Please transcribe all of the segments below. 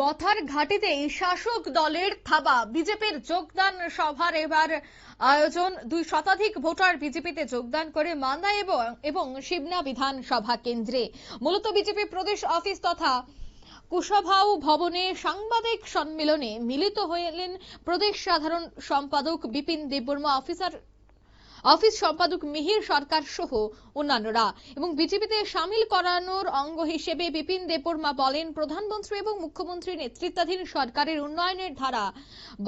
মথার ঘাটিতে শাসক দলের থাবা। বিজেপির যোগদান সভার এবার আয়োজন। দুই শতাধিক ভোটার বিজেপিতে যোগদান করে মান্দা এবং এবং শিবনা বিধানসভা কেন্দ্রে। মূলত বিজেপি প্রদেশ অফিস তথা কুশভাউ ভবনে সাংবাদিক সম্মেলনে মিলিত হলেন প্রদেশ সাধারণ সম্পাদক বিপিন দেববর্মা। অফিসার অফিস সম্পাদক মিহির সরকার সহ অন্যান্যরা এবং বিজেপিতে সামিল করানোর অঙ্গ হিসেবে বিপিন দেববর্মা বলেন, প্রধানমন্ত্রী এবং মুখ্যমন্ত্রী নেতৃত্বাধীন সরকারের উন্নয়নের ধারা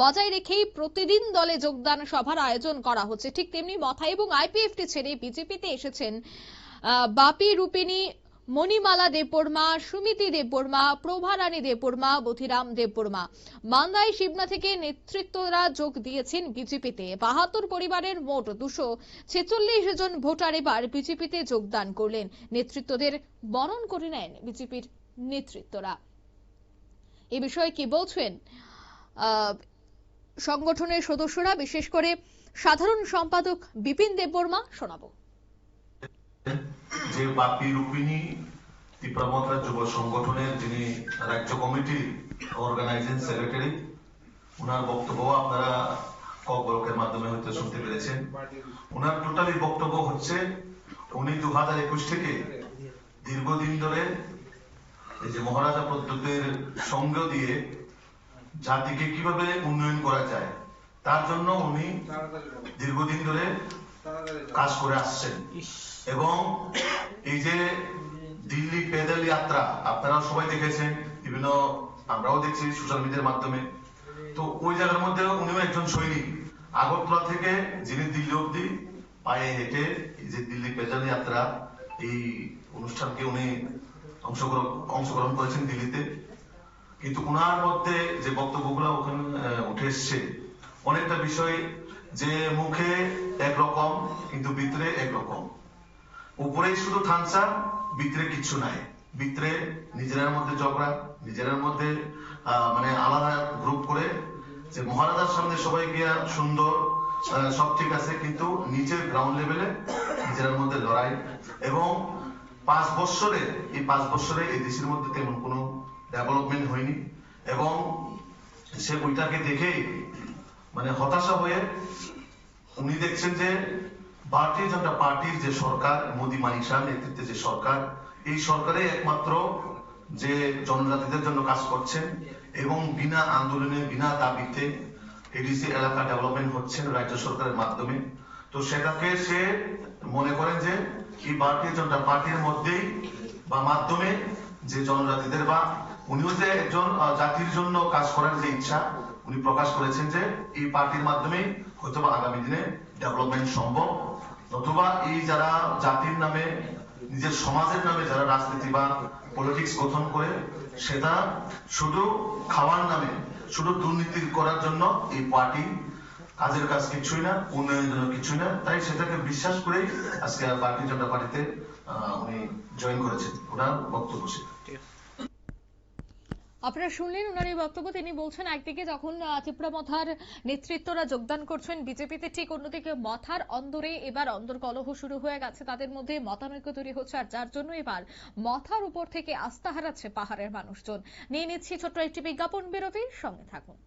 বজায় রেখেই প্রতিদিন দলে যোগদান সভার আয়োজন করা হচ্ছে। ঠিক তেমনি মথা এবং আইপিএফটি ছেড়ে বিজেপিতে এসেছেন বাপি রূপিণী মণিমালা দেববর্মা, সুমিতি দেববর্মা, প্রভারানী দেববর্মা, বথিরাম দেববর্মা। মান্দাই শিবনা থেকে নেতৃত্বরা যোগ দিয়েছেন বিজেপিতে। বাহাত্তর পরিবারের মোট দুশো ছেচল্লিশ জন ভোটার এবার বিজেপিতে যোগদান করলেন। নেতৃত্বদের বরণ করে নেন বিজেপির নেতৃত্বরা। এ বিষয়ে কি বলছেন? সংগঠনের সদস্যরা, বিশেষ করে সাধারণ সম্পাদক বিপিন দেববর্মা শোনাবো। যে বাপি রূপিণী তীব্রমথা যুব সংগঠনের যিনি রাজ্য কমিটির অর্গানাইজিং সেক্রেটারি ওনার বক্তব্য আপনারা কক ব্লকের মাধ্যমে হয়তো শুনতে পেরেছেন। ওনার টোটালি বক্তব্য হচ্ছে, উনি দু হাজার একুশ থেকে দীর্ঘদিন ধরে এই যে মহারাজা প্রদ্যুতের সঙ্গ দিয়ে জাতিকে কীভাবে উন্নয়ন করা যায়, তার জন্য উনি দীর্ঘদিন ধরে কাজ করে আসছেন। এবং এই যে দিল্লি পেদল যাত্রা আপনারা সবাই দেখেছেন বিভিন্ন আমরাও দেখছি সোশ্যাল মিডিয়ার মাধ্যমে। তো ওই জায়গার মধ্যে উনিও একজন সৈনিক। আগরতলা থেকে যিনি দিল্লি অব্দি পায়ে হেঁটে এই যে দিল্লি পেদল যাত্রা এই অনুষ্ঠানকে উনি অংশগ্রহণ অংশগ্রহণ করেছেন দিল্লিতে। কিন্তু উনার মধ্যে যে বক্তব্যগুলো ওখানে উঠে এসছে অনেকটা বিষয় যে মুখে একরকম, কিন্তু ভিতরে একরকম। উপরেই শুধু থানসা ভিতরে কিছু নাই। ভিতরে নিজেদের মধ্যে ঝগড়া, নিজেদের মধ্যে মানে আলাদা গ্রুপ করে যে মহারাজার সামনে সবাই গিয়া সুন্দর সব ঠিক আছে, কিন্তু নিচের গ্রাউন্ড লেভেলে নিজেদের মধ্যে লড়াই। এবং পাঁচ বছরে এই পাঁচ বছরে এই দেশের মধ্যে তেমন কোনো ডেভেলপমেন্ট হয়নি। এবং সে ওইটাকে দেখে মানে হতাশা হয়ে উনি দেখছেন যে ভারতীয় জনতা পার্টির যে সরকার, মোদী শাহ নেতৃত্বে যে সরকার, এই সরকারে একমাত্র যে জনজাতিদের জন্য কাজ করছেন এবং বিনা আন্দোলনে, বিনা দাবিতে এডিসি এলাকা ডেভেলপমেন্ট হচ্ছেন রাজ্য সরকারের মাধ্যমে। তো সেটাকে সে মনে করেন যে এই ভারতীয় জনতা পার্টির মধ্যেই বা মাধ্যমে যে জনজাতিদের বা উনিও যে একজন জাতির জন্য কাজ করার যে ইচ্ছা, উনি প্রকাশ করেছেন যে এই পার্টির মাধ্যমে হয়তোবা আগামী দিনে ডেভেলপমেন্ট সম্ভব। নতুবা এই যারা জাতির নামে, নিজের সমাজের নামে যারা রাজনীতি বা পলিটিক্স গঠন করে, সেটা শুধু খাওয়ার নামে, শুধু দুর্নীতি করার জন্য এই পার্টি কাজের কাজ কিছুই না, উন্নয়নের জন্য কিছুই না। তাই সেটাকে বিশ্বাস করেই আজকে ভারতীয় জনতা পার্টিতে উনি জয়েন করেছেন। ওনার বক্তব্য সেটা আপনারা শুনলেন ওনার এই বক্তব্য। তিনি বলছেন, একদিকে যখন ত্রিপুরা মথার নেতৃত্বরা যোগদান করছেন, বিজেপিতে ঠিক অন্যদিকে মথার অন্দরে এবার অন্দর কলহ শুরু হয়ে গেছে। তাদের মধ্যে মতানৈক্য তৈরি হচ্ছে আর যার জন্য এবার মথার উপর থেকে আস্থা হারাচ্ছে পাহাড়ের মানুষজন। নিয়ে নিচ্ছি ছোট্ট একটি বিজ্ঞাপন বিরতির, সঙ্গে থাকুন।